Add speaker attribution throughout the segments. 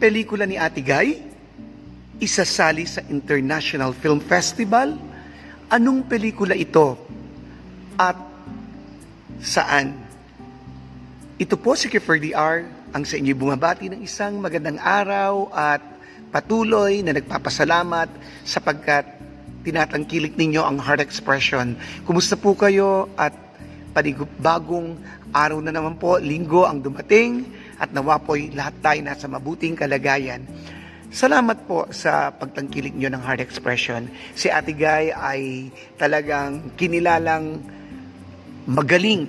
Speaker 1: pelikula ni Ate Guy? Isasali sa International Film Festival? Anong pelikula ito? At saan? Ito po si Kiefer DR, ang sa inyo bumabati ng isang magandang araw at patuloy na nagpapasalamat sapagkat tinatangkilik ninyo ang heart expression. Kumusta po kayo at panigubagong araw na naman po, linggo ang dumating at nawa po'y lahat tayo nasa mabuting kalagayan. Salamat po sa pagtangkilik nyo ng heart expression. Si Ate Guy ay talagang kinilalang magaling,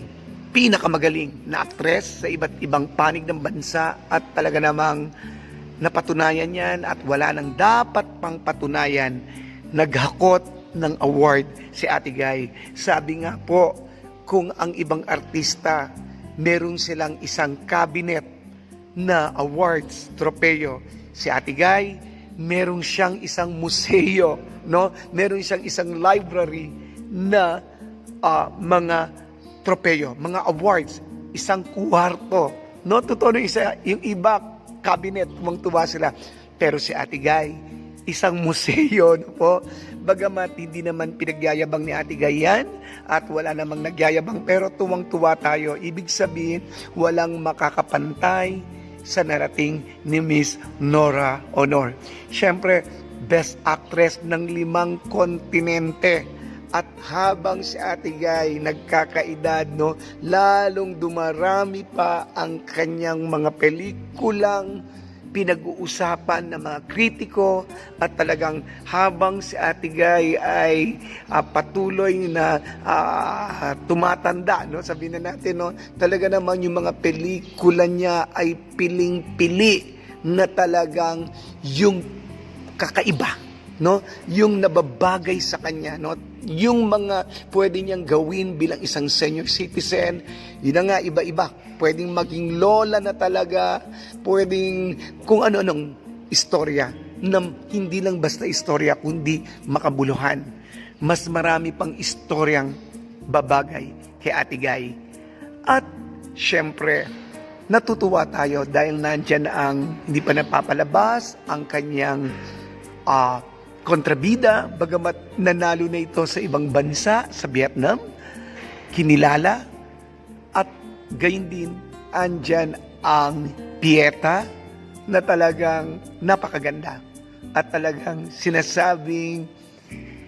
Speaker 1: pinakamagaling na aktres sa iba't ibang panig ng bansa at talaga namang napatunayan yan at wala nang dapat pang patunayan. Naghakot ng award si Ate Guy. Sabi nga po, kung ang ibang artista meron silang isang cabinet na awards, tropeyo, si Ate Guy, meron siyang isang museo, no? Meron siyang isang library na ah, mga tropeyo, mga awards, isang kwarto. No, totoo isa, yung iba, cabinet, tuwang-tuwa sila. Pero si Ate Guy, isang museo no po. Bagamat hindi naman pinagyayabang ni Ate Guy yan at wala namang nagyayabang pero tuwang-tuwa tayo. Ibig sabihin, walang makakapantay sa narating ni Miss Nora Honor. Siyempre, best actress ng limang kontinente. At habang si Ate Guy nagkakaedad, no, lalong dumarami pa ang kanyang mga pelikulang pinag-uusapan ng mga kritiko at talagang habang si Ate Guy ay ah, patuloy na ah, tumatanda, no? sabihin na natin, no? talaga naman yung mga pelikula niya ay piling-pili na talagang yung kakaiba no? Yung nababagay sa kanya no? Yung mga pwede niyang gawin bilang isang senior citizen yun na nga iba-iba. Pwedeng maging lola na talaga pwedeng kung ano-anong istorya na hindi lang basta istorya kundi makabuluhan. Mas marami pang istoryang babagay kay Ate Guy. At syempre natutuwa tayo dahil nandyan ang hindi pa napapalabas ang kanyang ah, kontrabida, bagamat nanalo na ito sa ibang bansa, sa Vietnam, kinilala, at gayon din, andyan ang Pieta na talagang napakaganda. At talagang sinasabing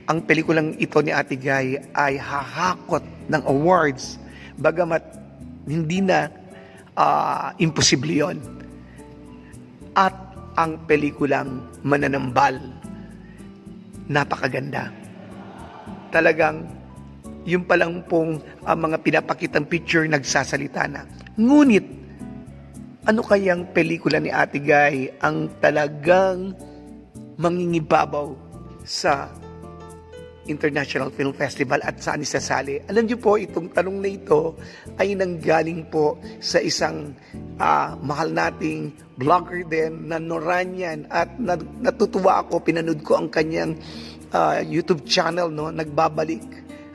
Speaker 1: ang pelikulang ito ni Ate Guy ay hahakot ng awards, bagamat hindi na ah, imposible yon. At ang pelikulang Mananambal napakaganda. Talagang yung palang pong ang mga pinapakitang picture nagsasalita na. Ngunit, ano kayang pelikula ni Ate Guy ang talagang mangingibabaw sa International Film Festival at saan isasali. Alam niyo po, itong tanong na ito ay nanggaling po sa isang ah, mahal nating vlogger din na Noranian at na- natutuwa ako, pinanood ko ang kanyang ah, YouTube channel, no? nagbabalik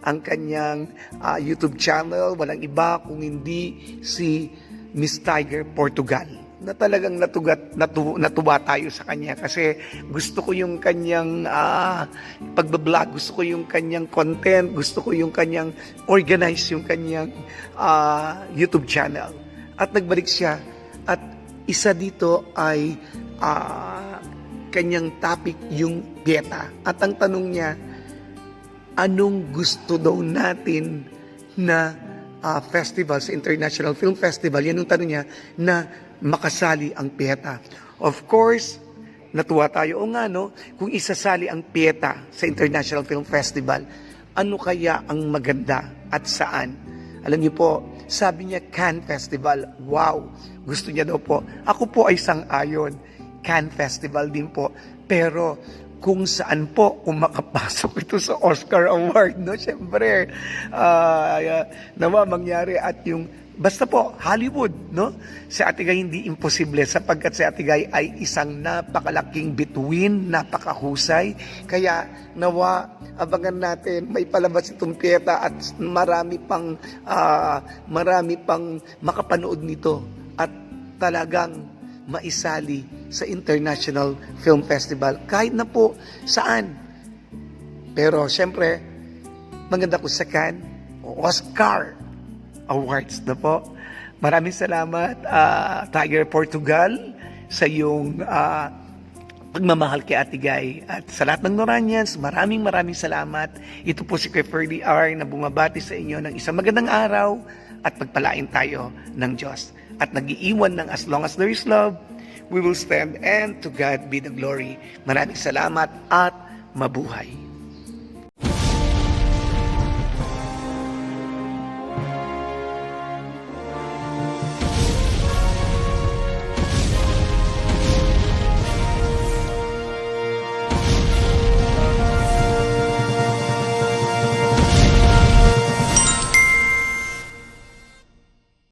Speaker 1: ang kanyang ah, YouTube channel, walang iba kung hindi si Miss Tiger Portugal na talagang natugat natu, natuwa tayo sa kanya kasi gusto ko yung kanyang uh, pagbablog, gusto ko yung kanyang content, gusto ko yung kanyang organize yung kanyang ah, YouTube channel. At nagbalik siya at isa dito ay ah, kanyang topic yung dieta. At ang tanong niya, anong gusto daw natin na ah, festival sa International Film Festival, yan ang tanong niya, na makasali ang PETA. Of course, natuwa tayo. O nga, no? Kung isasali ang PETA sa International Film Festival, ano kaya ang maganda at saan? Alam niyo po, sabi niya Cannes Festival. Wow! Gusto niya daw po. Ako po ay sang-ayon. Cannes Festival din po. Pero kung saan po kung makapasok ito sa Oscar Award, no? Siyempre, ah, nawa mangyari at yung Basta po, Hollywood, no? Si Ate Guy hindi imposible sapagkat si Ate Guy ay isang napakalaking bituin, napakahusay. Kaya nawa, abangan natin, may palabas itong piyeta at marami pang, ah, marami pang makapanood nito. At talagang maisali sa International Film Festival kahit na po saan. Pero syempre, maganda ko sa Cannes Oscar Awards na po. Maraming salamat, ah, Tiger Portugal, sa iyong ah, pagmamahal kay Ate Guy. At sa lahat ng Noranians, maraming maraming salamat. Ito po si Kuya Ferdy R na bumabati sa inyo ng isang magandang araw at pagpalain tayo ng Diyos. At nag-iiwan ng as long as there is love, we will stand and to God be the glory. Maraming salamat at mabuhay.